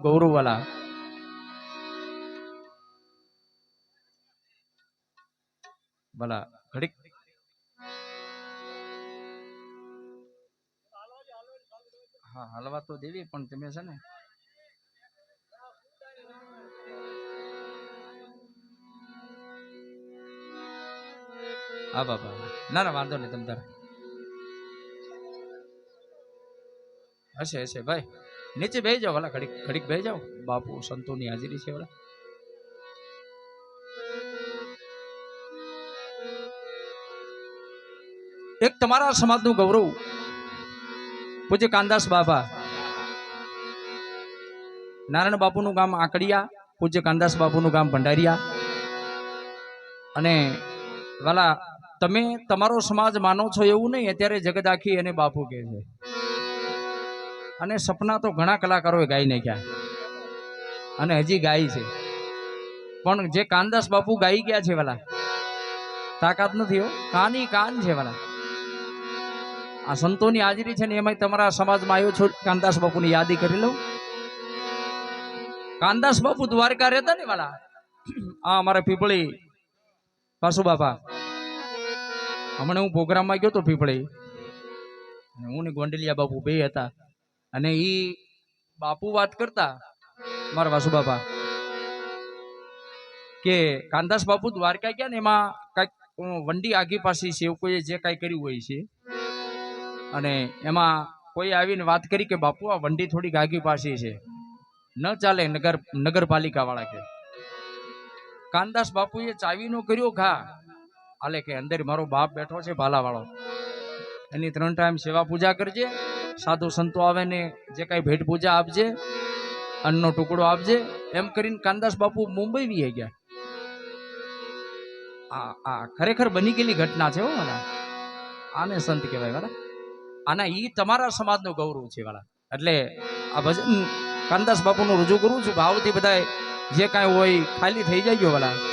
ગૌરવ વાલા ભલા ઘડીક હા હલવા તો દેવી પણ તમે છે ને હા બાબા ના ના વાંધો નહીં તમ તારે હશે હશે ભાઈ નીચે બે જાઓ ભલા, ઘડીક ઘડીક બે જાઓ. બાપુ સંતોની હાજરી છે ભલા. એક તમારા સમાજનું ગૌરવ. પૂજ્ય કાનદાસ બાપા નારાયણ બાપુનું ગામ આકડિયા, પૂજ્ય કાનદાસ બાપુનું ગામ ભંડારિયા. અને વાલા તમે તમારો સમાજ માનો છો એવું નહીં, અત્યારે જગત આખી એને બાપુ કહે છે. અને સપના તો ઘણા કલાકારોએ ગાઈ નાખ્યા. અને હજી ગાય છે. પણ જે કાનદાસ બાપુ ગાઈ ગયા છે વાલા, તાકાત નથી હો. કાની કાન છે વાલા. આ સંતોની હાજરી છે ને એમાં તમારા સમાજમાં આવ્યો છો, કાનદાસ બાપુની યાદી કરી લઉં. કાનદાસ બાપુ દ્વારકા રહેતા ને વાલા. આ અમારા પીપળી. પાસુ બાપા. હમણાં હું પ્રોગ્રામમાં ગયો તો પીપળી. હું ને ગોંડલિયા બાપુ બે હતા. અને એ બાપુ વાત કરતા મારા વાસુ બાપા કે કાંદાસ બાપુ દ્વારકા ગયા ને એમાં કંઈક વંડી આગી પાસે છે એવું કોઈએ જે કાંઈ કર્યું હોય છે. અને એમાં કોઈ આવીને વાત કરી કે બાપુ, આ વંડી થોડીક આગી પાસે છે. ન ચાલે નગર નગરપાલિકા વાળા કે. કાનદાસ બાપુએ ચાવીનો કર્યો ઘા. હાલે કે અંદર મારો બાપ બેઠો છે, ભાલાવાળો. એની ત્રણ ટાઈમ સેવા પૂજા કરજે. સાધુ સંતો આવે ને જે કાંઈ ભેટ પૂજા આપજે, અન્નનો ટુકડો આપજે, એમ કરીને કાનદાસ બાપુ મુંબઈ વી ગયા. આ આ ખરેખર બની ગયેલી ઘટના છે હો, વાલા. આને સંત કહેવાય વાળા આના ઈ તમારા સમાજનું ગૌરવ છે વાળા એટલે આ ભજન કાનદાસ બાપુનું રજૂ કરું છું, ભાવથી બધાય જે કાંઈ હોય ખાલી થઈ જાય ગયો આવો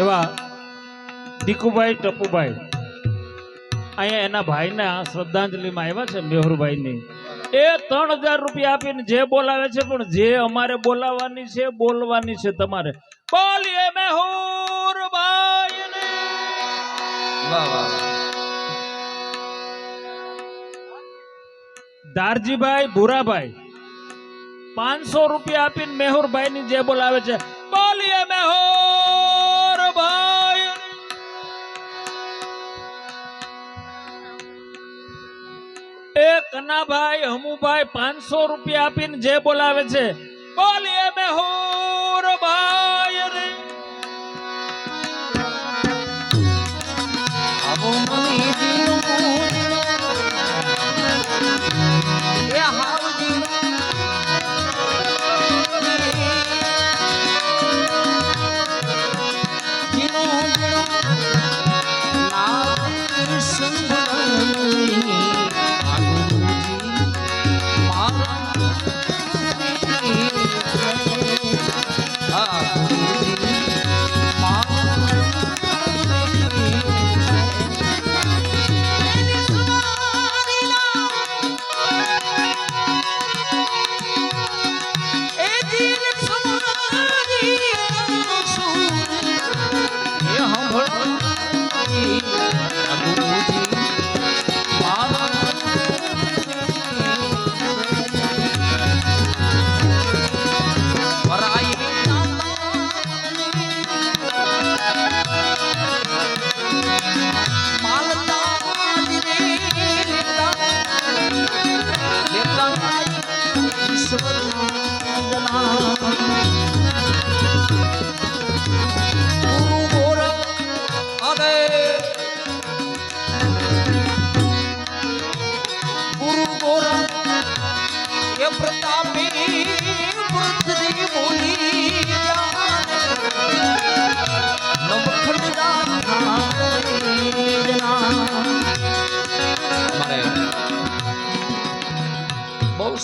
એવા દીકુભાઈ ટપુભાઈ. અહીંયા એના ભાઈના શ્રદ્ધાંજલિમાં આવ્યા છે મેહુરભાઈની. એ ત્રણ હજાર રૂપિયા આપીને જે બોલાવે છે પણ જે અમારે બોલાવવાની છે બોલવાની છે તમારે. બોલીએ મેહુરભાઈને વાહ વાહ દારજીભાઈ ભૂરાભાઈ પાંચસો રૂપિયા આપીને મેહુરભાઈની જે બોલાવે છે બોલીએ મેહુરભાઈ એ કનાભાઈ હમુભાઈ પાંચસો રૂપિયા આપીને જે બોલાવે છે બોલીએ મેહુરભાઈ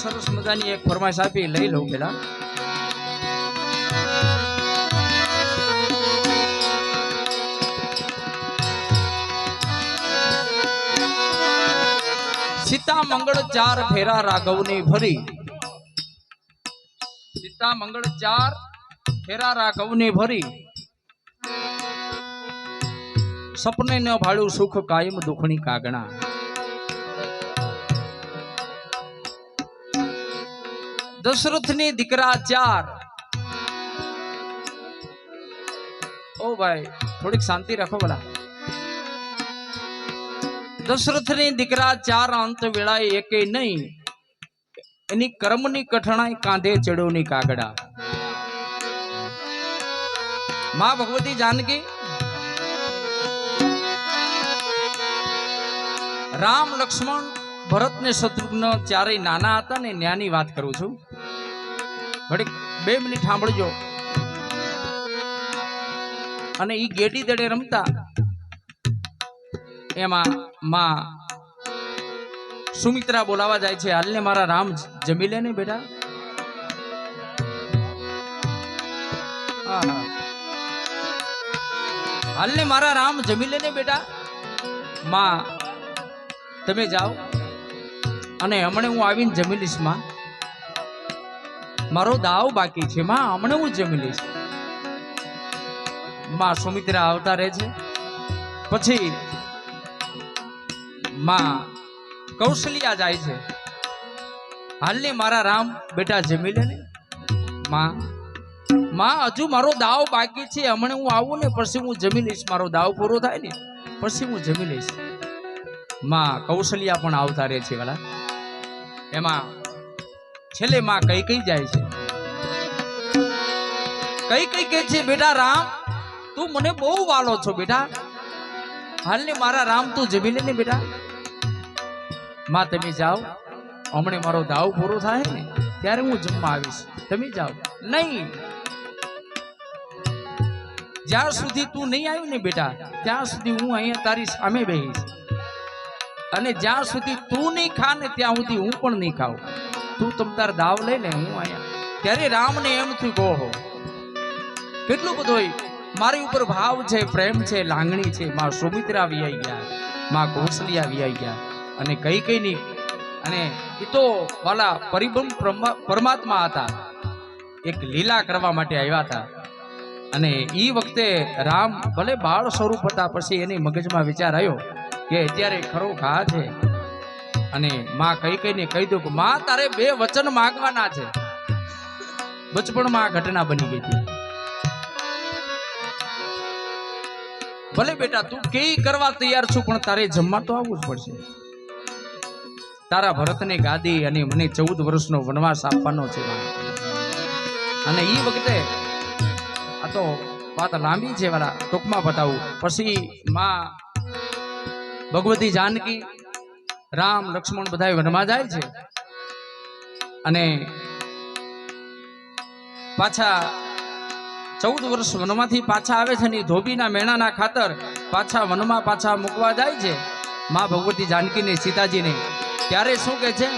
સરસ મજાની એક ફરમાઈશ આપી, લઈ લઉં પેલા. સીતા મંગળ ચાર ફેરા રાઘવની ભરી સીતા મંગળ ચાર ફેરા રાઘવની ભરી સપને ન ભાળ્યું સુખ કાયમ દુખની કાગણા. દશરથની દીકરા ચાર. ઓ ભાઈ, થોડીક શાંતિ રાખો ભલા. દશરથની દીકરા ચાર અંત વેળાએ એકે નહીં. એની કર્મની કઠણાઈ કાંધે ચડ્યોની કાગડા. માં ભગવતી જાનકી? રામ, લક્ષ્મણ, ભરત ને શત્રુઘ્ન ચારેય નાના હતા ને ન્યાની વાત કરું છું. ઘડીક બે મિનિટ સાંભળજો. અને ઈ ગેડી દડે રમતા. એમાં માં સુમિત્રા બોલાવા જાય છે. હાલને મારા રામ જમી લે ને બેટા. હાલને મારા રામ જમી લે ને બેટા? માં, તમે જાઓ. અને હમણે હું આવીને જમી લઈશ, માં. મારો દાવ બાકી છે, માં, હમણાં હું જમી લઈશ. માં, સુમિત્રા આવતા રહે છે પછી માં, કૌશલ્યા જાય છે. હાલને મારા રામ બેટા જમી લે ને. માં માં, હજુ મારો દાવ બાકી છે, હમણાં હું આવું ને, પછી હું જમી લઈશ. મારો દાવ પૂરો થાય ને, પછી હું જમી લઈશ. માં, કૌશલ્યા પણ આવતા રહે છે, વાલા. એમાં છેલ્લે માં કઈ કઈ જાય છે? કઈ કઈ કે છે, બેટા રામ? તું મને બહુ વાલો છો, બેટા. હાલ ને મારા રામ તું જમી લે ને બેટા. માં, તમે જાઓ. હમણે મારો દાવ પૂરો થાય ને, ત્યારે હું જમવા આવીશ. તમે જાઓ. નહીં. જ્યાં સુધી તું નહીં આવ્યું ને, બેટા, ત્યાં સુધી હું અહીંયા તારી સામે બેહીશ. અને જ્યાં સુધી તું નહીં ખા ને ત્યાં સુધી હું પણ નહીં ખાઉં. તું તમ તાર દાવ લઈ ને, હું અહીંયા ત્યારે રામને એમ થયું કહો કેટલું બધું મારી ઉપર ભાવ છે, પ્રેમ છે, લાગણી છે. માં સુમિત્રા વિયાઈ ગયા માં કૌશલ્યા વિયાઈ ગયા. અને કઈ કઈ નહીં. અને એ તો વાલા પરિભ્રમ પરમાત્મા હતા. એક લીલા કરવા માટે આવ્યા હતા. અને એ વખતે રામ ભલે બાળ સ્વરૂપ હતા, પછી એની મગજમાં વિચાર આવ્યો કે અત્યારે ખરો ઘા છે. અને માં કઈ ને કહી દઉં કે, માં, તારે બે વચન માંગવાના છે. બચપણમાં આ ઘટના બની ગઈ હતી. ભલે બેટા, તું કે કરવા તૈયાર છું, પણ તારે જમવા તો આવવું જ પડશે. તારા ભરતને ગાદી અને મને ચૌદ વર્ષનો વનવાસ આપવાનો છે અને એ વખતે આ તો વાત લાંબી છે વાળા ટૂંકમાં બતાવું. પછી માં ભગવતી જાનકી, રામ, લક્ષ્મણ બધા વનમાં જાય છે. અને પાછા ચૌદ વર્ષ વનમાંથી પાછા આવે છે ને ધોબીના મેણાના ખાતર પાછા વનમાં પાછા મૂકવા જાય છે. માં ભગવતી જાનકીને સીતાજીને. ત્યારે શું કે છે?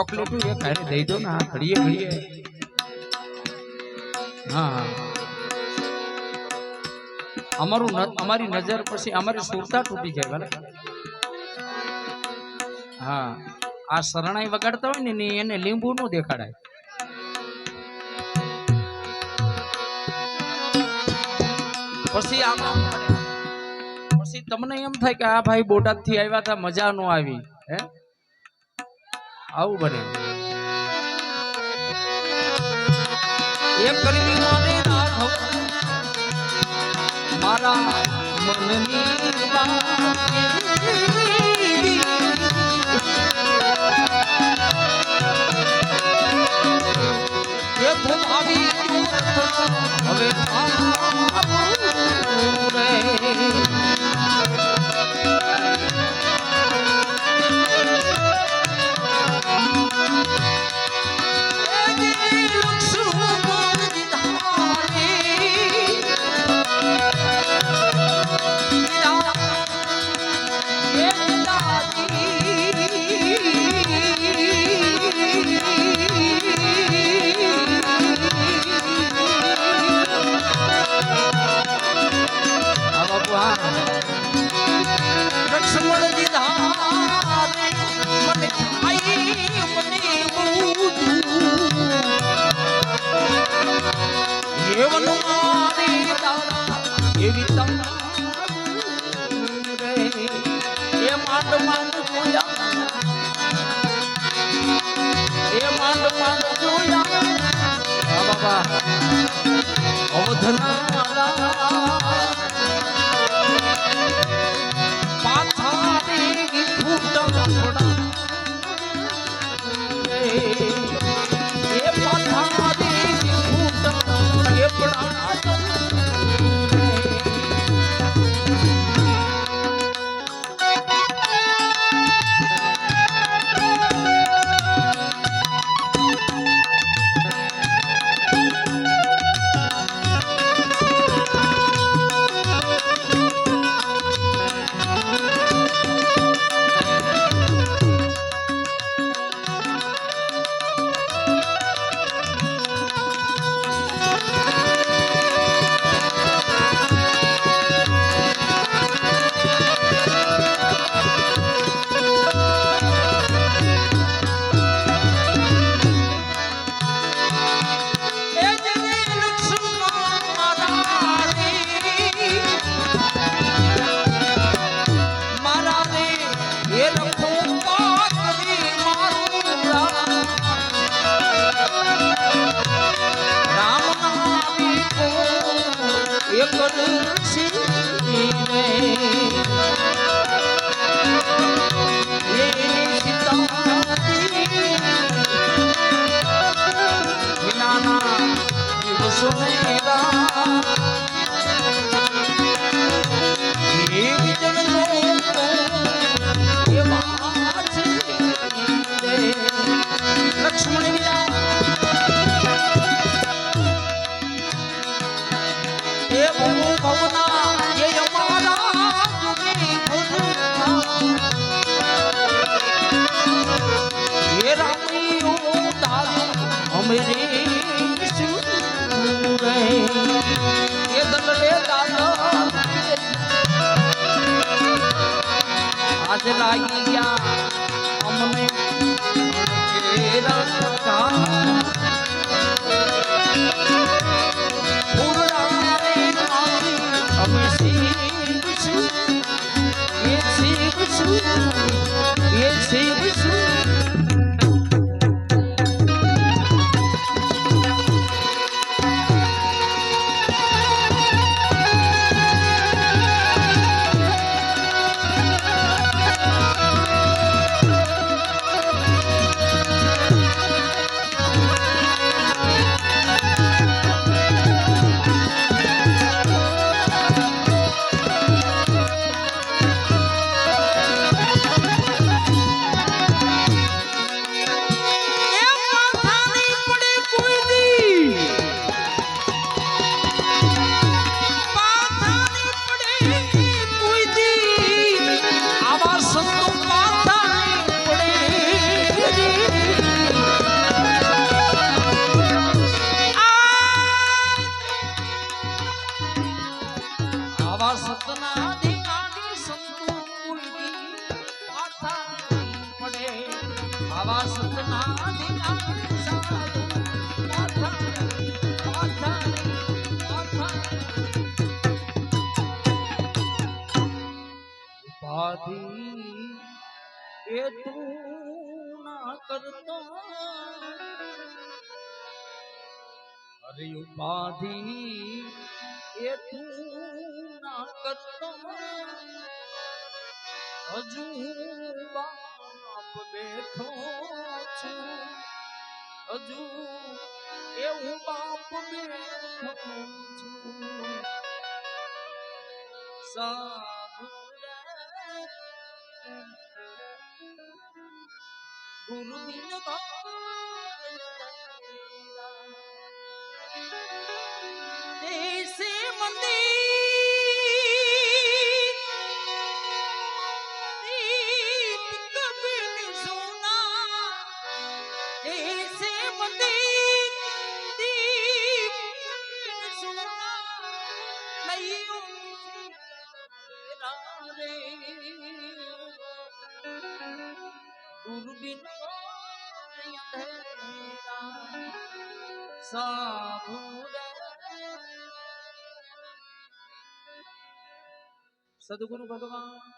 ચોકલેટ એ ખાઈને દઈ દો ને ઘડીએ ઘડીએ. હા અમારું અમારી નજર પછી અમારી સુરતા તૂટી જાય, ભલે. હા. આ શરણાઈ વગાડતા હોય ને એને લીંબુ નો દેખાડાય. પછી પછી તમને એમ થાય કે આ ભાઈ બોટાદથી આવ્યા હતા, મજા નો આવી, હે? આવું બને. એમ કરીને મને મારા મનની આવી હવે આવું અવધના લાગ્યા અમને ઉપાધી એ તું ના કરતા. અરે ઉપાધી, એ તું ના કરતા. હજુ બાપ બેઠો છું. હજુ એવું બાપ બેઠો છું. સા Guru Minyo Tha Guru Minyo સદગુરુ ભગવાન